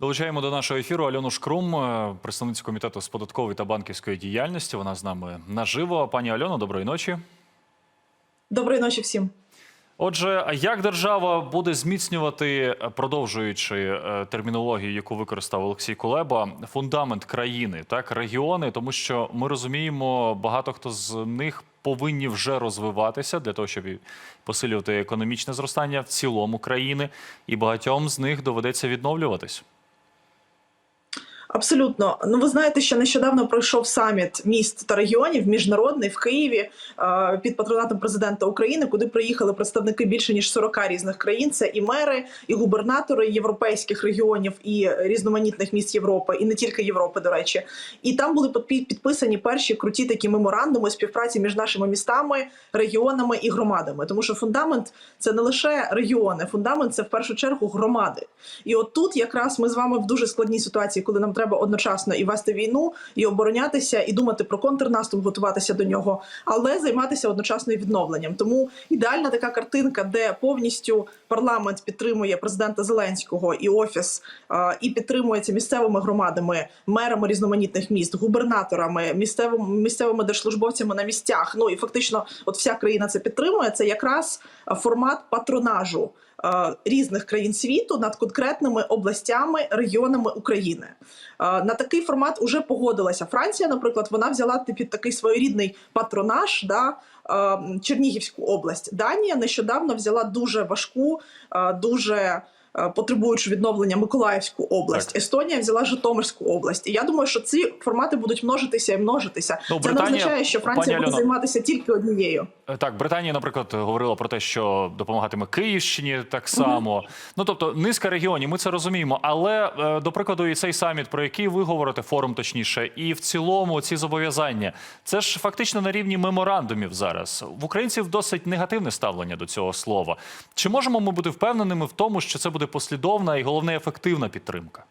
Долучаємо до нашого ефіру Альону Шкрум, е, представницю комітету з податкової та банківської діяльності. Вона з нами наживо. Пані Альоно, доброї ночі. Доброї ночі всім. Отже, як держава буде зміцнювати, е, продовжуючи е, термінологію, яку використав Олексій Кулеба, фундамент країни, так регіони, тому що ми розуміємо, багато хто з них повинні вже розвиватися для того, щоб посилювати економічне зростання в цілому країни, і багатьом з них доведеться відновлюватись. Абсолютно. Ну ви знаєте, що нещодавно пройшов саміт міст та регіонів міжнародний в Києві е, під патронатом президента України, куди приїхали представники більше ніж 40 різних країн. Це і мери, і губернатори європейських регіонів, і різноманітних міст Європи, і не тільки Європи, до речі. І там були підписані перші круті такі меморандуми співпраці між нашими містами, регіонами і громадами. Тому що фундамент це не лише регіони, фундамент це в першу чергу громади. І от тут якраз ми з вами в дуже складній ситуації, коли нам треба одночасно і вести війну, і оборонятися, і думати про контрнаступ, готуватися до нього, але займатися одночасно і відновленням. Тому ідеальна така картинка, де повністю парламент підтримує президента Зеленського і офіс, і підтримується місцевими громадами, мерами різноманітних міст, губернаторами, місцевими місцевими держслужбовцями на місцях. Ну і фактично, от вся країна це підтримує. Це якраз формат патронажу різних країн світу над конкретними областями, регіонами України. Е, На такий формат уже погодилася Франція. Наприклад, вона взяла під такий своєрідний патронаж. Да, е, Чернігівську область. Данія нещодавно взяла дуже важку, е, дуже е, потребуючу відновлення Миколаївську область. Так. Естонія взяла Житомирську область. І я думаю, що ці формати будуть множитися і множитися. Ну, Це Британія- не означає, що Франція буде Альоно, займатися тільки однією. Е, Так, Британія, наприклад, говорила про те, що допомагатиме Київщині так само. Ну тобто, низка регіонів, ми це розуміємо. Але е, до прикладу, і цей саміт, про який ви говорите, форум точніше, і в цілому ці зобов'язання, це ж фактично на рівні меморандумів зараз. В українців досить негативне ставлення до цього слова. Чи можемо ми бути впевненими в тому, що це буде послідовна і головне ефективна підтримка?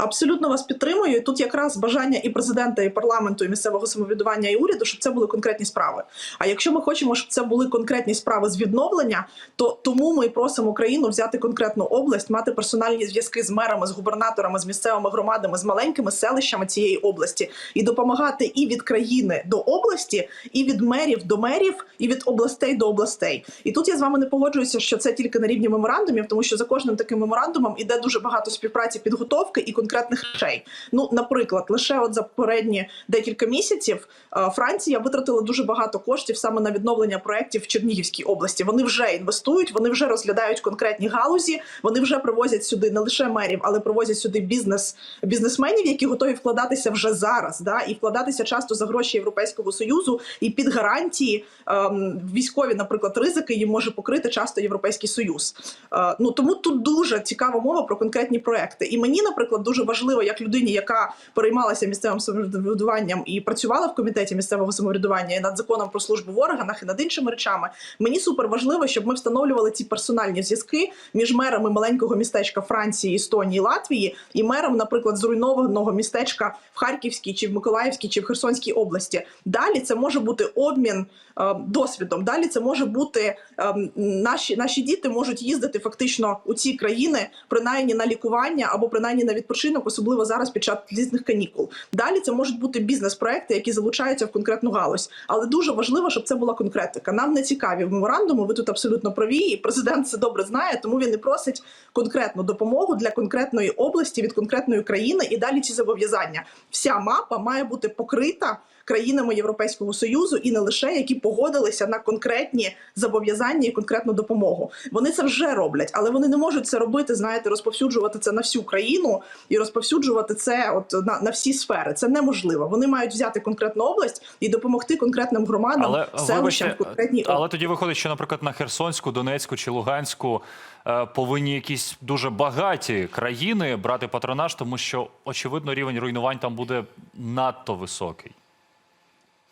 Абсолютно вас підтримую. Тут якраз бажання і президента, і парламенту, і місцевого самоврядування, і уряду, щоб це були конкретні справи. А якщо ми хочемо, щоб це були конкретні справи з відновлення, то тому ми просимо країну взяти конкретну область, мати персональні зв'язки з мерами, з губернаторами, з місцевими громадами, з маленькими селищами цієї області і допомагати і від країни до області, і від мерів до мерів, і від областей до областей. І тут я з вами не погоджуюся, що це тільки на рівні меморандумів, тому що за кожним таким меморандумом іде дуже багато співпраці, підготовки і конкретних речей. Ну, наприклад, лише от за попередні декілька місяців е, Франція витратила дуже багато коштів саме на відновлення проєктів в Чернігівській області. Вони вже інвестують, вони вже розглядають конкретні галузі. Вони вже привозять сюди не лише мерів, але привозять сюди бізнес бізнесменів, які готові вкладатися вже зараз, да і вкладатися часто за гроші Європейського союзу і під гарантії ем, військові, наприклад, ризики їм може покрити часто Європейський Союз. Е, ну тому тут дуже цікава мова про конкретні проекти. І мені, наприклад, дуже важливо, як людині, яка переймалася місцевим самоврядуванням і працювала в комітеті місцевого самоврядування і над законом про службу в органах і над іншими речами. Мені супер важливо, щоб ми встановлювали ці персональні зв'язки між мерами маленького містечка Франції, Естонії, Латвії і мером, наприклад, зруйнованого містечка в Харківській чи в Миколаївській чи в Херсонській області. Далі це може бути обмін е, досвідом. Далі це може бути е, наші наші діти можуть їздити фактично у ці країни, принаймні на лікування або принаймні на відпочинок, особливо зараз під час літніх канікул. Далі це можуть бути бізнес-проекти, які залучаються в конкретну галузь. Але дуже важливо, щоб це була конкретика. Нам не цікаві меморандуми. Ви тут абсолютно праві, і президент це добре знає, тому він і просить конкретну допомогу для конкретної області від конкретної країни. І далі ці зобов'язання. Вся мапа має бути покрита країнами Європейського союзу і не лише які погодилися на конкретні зобов'язання і конкретну допомогу. Вони це вже роблять, але вони не можуть це робити. Знаєте, розповсюджувати це на всю країну і розповсюджувати це от на, на всі сфери. Це неможливо. Вони мають взяти конкретну область і допомогти конкретним громадам, Але селищам вибачте, конкретній але тоді виходить, що, наприклад, на Херсонську, Донецьку чи Луганську е, повинні якісь дуже багаті країни брати патронаж, тому що очевидно рівень руйнувань там буде надто високий.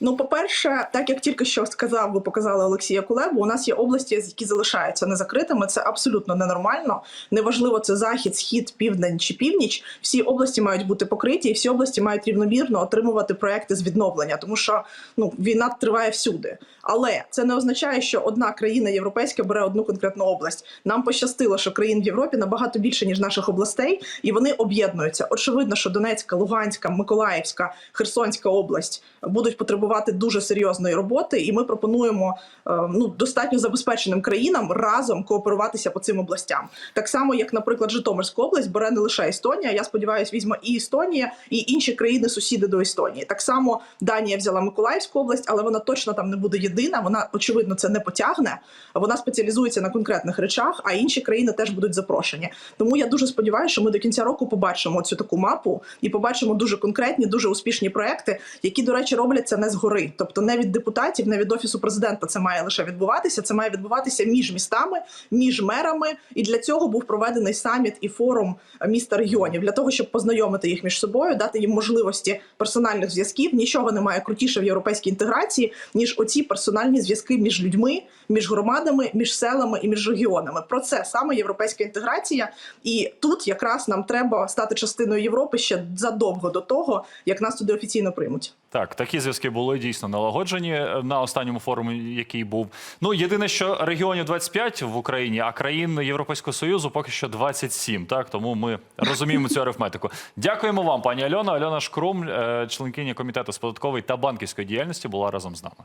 Ну, по-перше, так як тільки що сказав, ви показали Олексія Кулебу, у нас є області, які залишаються незакритими. Це абсолютно ненормально. Неважливо, це захід, схід, південь чи північ. Всі області мають бути покриті, і всі області мають рівномірно отримувати проекти з відновлення, тому що ну війна триває всюди. Але це не означає, що одна країна європейська бере одну конкретну область. Нам пощастило, що країн в Європі набагато більше ніж наших областей, і вони об'єднуються. Очевидно, що Донецька, Луганська, Миколаївська, Херсонська область будуть потребувати дуже серйозної роботи, і ми пропонуємо е, ну достатньо забезпеченим країнам разом кооперуватися по цим областям. Так само, як, наприклад, Житомирська область бере не лише Естонія. Я сподіваюся, візьме і Естонія, і інші країни сусіди до Естонії. Так само Данія взяла Миколаївську область, але вона точно там не буде єдина. Вона очевидно це не потягне. Вона спеціалізується на конкретних речах, а інші країни теж будуть запрошені. Тому я дуже сподіваюся, що ми до кінця року побачимо цю таку мапу і побачимо дуже конкретні, дуже успішні проекти, які, до речі, робляться не згори, тобто не від депутатів, не від офісу президента. Це має лише відбуватися. Це має відбуватися між містами, між мерами. І для цього був проведений саміт і форум міста регіонів для того, щоб познайомити їх між собою, дати їм можливості персональних зв'язків. Нічого немає крутіше в європейській інтеграції, ніж оці персональні зв'язки між людьми, між громадами, між селами і між регіонами. Про це саме європейська інтеграція. І тут якраз нам треба стати частиною Європи ще задовго до того, як нас туди офіційно приймуть. Так, такі зв'язки були дійсно налагоджені е, на останньому форумі, який був. Ну єдине, що регіонів 25 в Україні, а країн Європейського союзу поки що 27. Так тому ми розуміємо цю арифметику. Дякуємо вам, пані Альона. Альона Шкрум, е, членкиня комітету з податкової та банківської діяльності, була разом з нами.